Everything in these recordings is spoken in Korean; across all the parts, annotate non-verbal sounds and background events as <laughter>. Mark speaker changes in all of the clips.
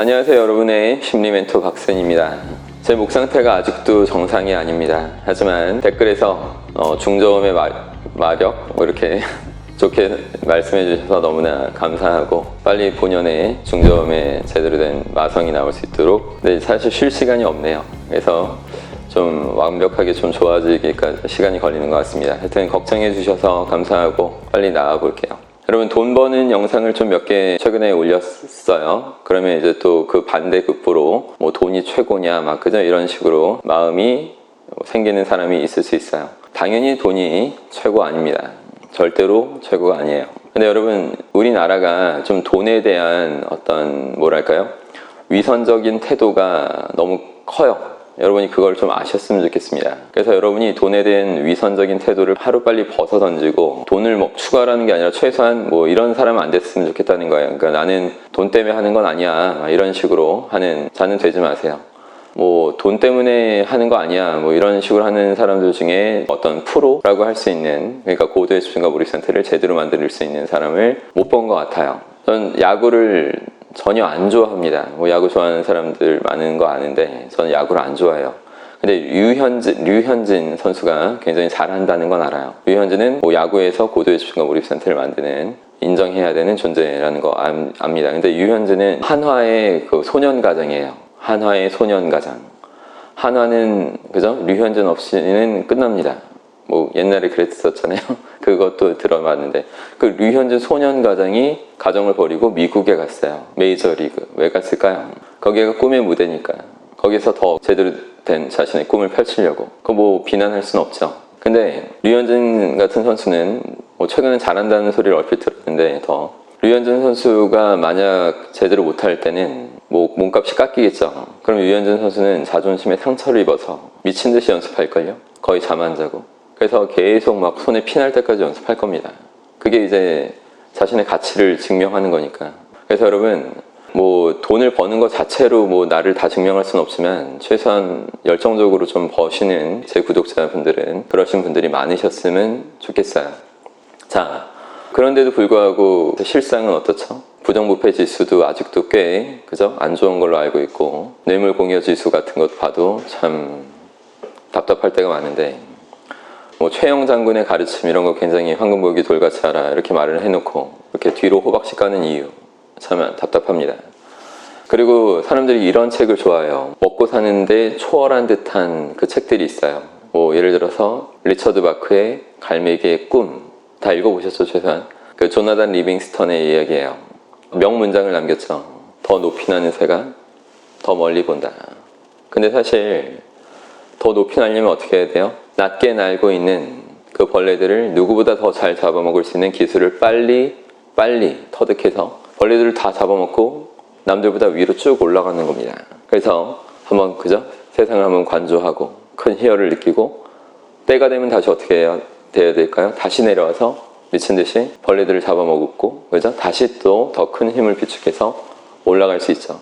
Speaker 1: 안녕하세요 여러분의 심리 멘토 박선입니다. 제 목 상태가 아직도 정상이 아닙니다. 하지만 댓글에서 어, 중저음의 마, 마력 뭐 이렇게 <laughs> 좋게 말씀해 주셔서 너무나 감사하고 빨리 본연의 중저음의 제대로 된 마성이 나올 수 있도록 근데 사실 쉴 시간이 없네요. 그래서 좀 완벽하게 좀 좋아지기까지 시간이 걸리는 것 같습니다. 하여튼 걱정해 주셔서 감사하고 빨리 나가 볼게요. 여러분 돈 버는 영상을 좀 몇 개 최근에 올렸어요. 그러면 이제 또 그 반대 급부로 뭐 돈이 최고냐 막 그저 이런 식으로 마음이 생기는 사람이 있을 수 있어요. 당연히 돈이 최고 아닙니다. 절대로 최고가 아니에요. 근데 여러분 우리나라가 좀 돈에 대한 어떤 뭐랄까요 위선적인 태도가 너무 커요. 여러분이 그걸 좀 아셨으면 좋겠습니다. 그래서 여러분이 돈에 대한 위선적인 태도를 하루빨리 벗어 던지고 돈을 뭐 추가하라는 게 아니라 최소한 뭐 이런 사람은 안 됐으면 좋겠다는 거예요. 그러니까 나는 돈 때문에 하는 건 아니야. 막 이런 식으로 하는 자는 되지 마세요. 뭐 돈 때문에 하는 거 아니야. 뭐 이런 식으로 하는 사람들 중에 어떤 프로라고 할 수 있는 그러니까 고도의 집중과 몰입 상태를 제대로 만들 수 있는 사람을 못 본 것 같아요. 전 야구를 전혀 안 좋아합니다. 뭐 야구 좋아하는 사람들 많은 거 아는데 저는 야구를 안 좋아해요. 근데 류현진, 류현진 선수가 굉장히 잘한다는 건 알아요. 류현진은 뭐 야구에서 고도의 집중과 몰입 상태를 만드는 인정해야 되는 존재라는 거 암- 압니다. 근데 유현진은 한화의 그 소년 가장이에요. 한화의 소년 가장. 한화는 그죠? 류현진 없이는 끝납니다. 뭐 옛날에 그랬었잖아요. <laughs> 그것도 들어봤는데 그 류현진 소년 가장이 가정을 버리고 미국에 갔어요. 메이저리그 왜 갔을까요? 거기가 꿈의 무대니까. 거기서 더 제대로 된 자신의 꿈을 펼치려고. 그 뭐 비난할 수는 없죠. 근데 류현진 같은 선수는 뭐 최근에 잘한다는 소리를 얼핏 들었는데 더 류현진 선수가 만약 제대로 못할 때는 뭐 몸값이 깎이겠죠. 그럼 류현진 선수는 자존심에 상처를 입어서 미친 듯이 연습할걸요. 거의 잠 안 자고. 그래서 계속 막 손에 피날 때까지 연습할 겁니다. 그게 이제 자신의 가치를 증명하는 거니까. 그래서 여러분 뭐 돈을 버는 것 자체로 뭐 나를 다 증명할 수는 없지만 최소한 열정적으로 좀 버시는 제 구독자분들은 그러신 분들이 많으셨으면 좋겠어요. 자, 그런데도 불구하고 실상은 어떻죠? 부정부패 지수도 아직도 꽤 그죠? 안 좋은 걸로 알고 있고 뇌물 공여 지수 같은 것 봐도 참 답답할 때가 많은데 뭐 최영 장군의 가르침 이런 거 굉장히 황금보기 돌같이 알아 이렇게 말을 해놓고 이렇게 뒤로 호박씩 가는 이유 참 답답합니다. 그리고 사람들이 이런 책을 좋아해요. 먹고 사는데 초월한 듯한 그 책들이 있어요. 뭐 예를 들어서 리처드 바크의 갈매기의 꿈 다 읽어보셨죠 최소한 그 조나단 리빙스턴의 이야기예요. 명문장을 남겼죠. 더 높이 나는 새가 더 멀리 본다. 근데 사실 더 높이 날려면 어떻게 해야 돼요? 낮게 날고 있는 그 벌레들을 누구보다 더 잘 잡아먹을 수 있는 기술을 빨리 빨리 터득해서 벌레들을 다 잡아먹고 남들보다 위로 쭉 올라가는 겁니다. 그래서 한번 그죠? 세상을 한번 관조하고 큰 희열을 느끼고 때가 되면 다시 어떻게 해야 돼야 될까요? 다시 내려와서 미친 듯이 벌레들을 잡아먹고 그죠? 다시 또 더 큰 힘을 비축해서 올라갈 수 있죠.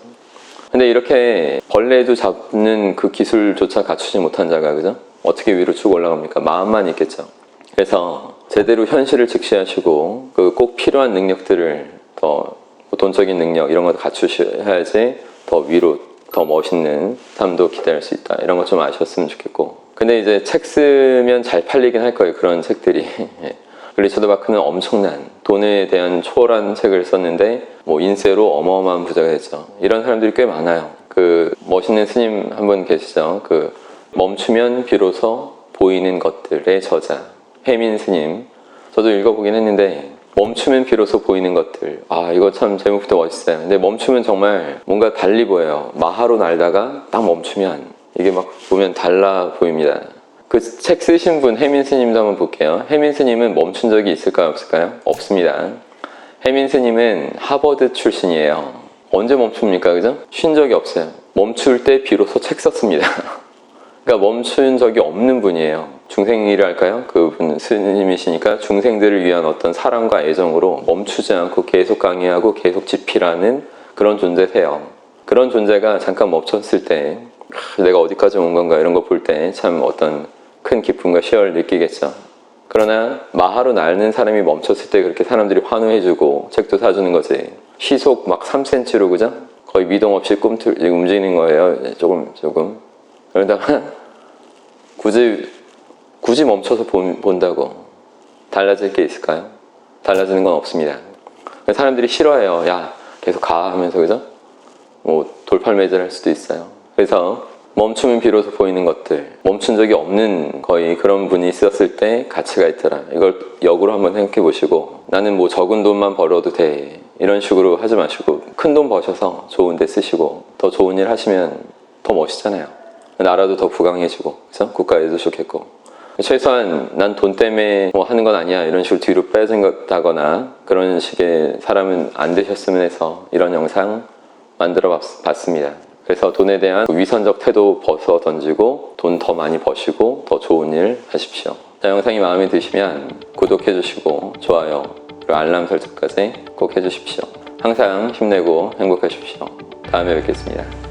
Speaker 1: 근데 이렇게 벌레도 잡는 그 기술조차 갖추지 못한 자가 그죠? 어떻게 위로 쭉 올라갑니까? 마음만 있겠죠. 그래서 제대로 현실을 직시하시고 그 꼭 필요한 능력들을 더 돈적인 능력 이런 거 갖추셔야지 더 위로 더 멋있는 삶도 기대할 수 있다. 이런 거좀 아셨으면 좋겠고. 근데 이제 책 쓰면 잘 팔리긴 할 거예요. 그런 책들이. 예. <laughs> 리처드 바크는 엄청난 돈에 대한 초월한 책을 썼는데 뭐 인세로 어마어마한 부자가 됐죠. 이런 사람들이 꽤 많아요. 그 멋있는 스님 한 분 계시죠. 그 멈추면 비로소 보이는 것들의 저자 해민 스님. 저도 읽어보긴 했는데 멈추면 비로소 보이는 것들. 아 이거 참 제목부터 멋있어요. 근데 멈추면 정말 뭔가 달리 보여요. 마하로 날다가 딱 멈추면 이게 막 보면 달라 보입니다. 그 책 쓰신 분 해민 스님도 한번 볼게요. 해민 스님은 멈춘 적이 있을까요, 없을까요? 없습니다. 해민 스님은 하버드 출신이에요. 언제 멈춥니까, 그죠? 쉰 적이 없어요. 멈출 때 비로소 책 썼습니다. <laughs> 그러니까 멈춘 적이 없는 분이에요. 중생이라 할까요? 그분 스님이시니까 중생들을 위한 어떤 사랑과 애정으로 멈추지 않고 계속 강의하고 계속 집필하는 그런 존재세요. 그런 존재가 잠깐 멈췄을 때 하, 내가 어디까지 온 건가 이런 거 볼 때 참 어떤 큰 기쁨과 시열을 느끼겠죠. 그러나 마하로 날는 사람이 멈췄을 때 그렇게 사람들이 환호해주고 책도 사주는 거지. 시속 막 3cm로 그죠? 거의 미동 없이 꿈틀 움직이는 거예요. 조금 조금 그러다가 굳이 굳이 멈춰서 본, 본다고 달라질 게 있을까요? 달라지는 건 없습니다. 사람들이 싫어해요. 야 계속 가 하면서 그죠? 뭐 돌팔매질 할 수도 있어요. 그래서 멈추면 비로소 보이는 것들 멈춘 적이 없는 거의 그런 분이 있었을 때 가치가 있더라. 이걸 역으로 한번 생각해 보시고 나는 뭐 적은 돈만 벌어도 돼 이런 식으로 하지 마시고 큰 돈 버셔서 좋은 데 쓰시고 더 좋은 일 하시면 더 멋있잖아요. 나라도 더 부강해지고 그래서 국가에도 좋겠고 최소한 난 돈 때문에 뭐 하는 건 아니야 이런 식으로 뒤로 빼진다거나 그런 식의 사람은 안 되셨으면 해서 이런 영상 만들어 봤- 봤습니다. 그래서 돈에 대한 위선적 태도 벗어 던지고 돈 더 많이 버시고 더 좋은 일 하십시오. 자, 영상이 마음에 드시면 구독해 주시고 좋아요 그리고 알람 설정까지 꼭 해주십시오. 항상 힘내고 행복하십시오. 다음에 뵙겠습니다.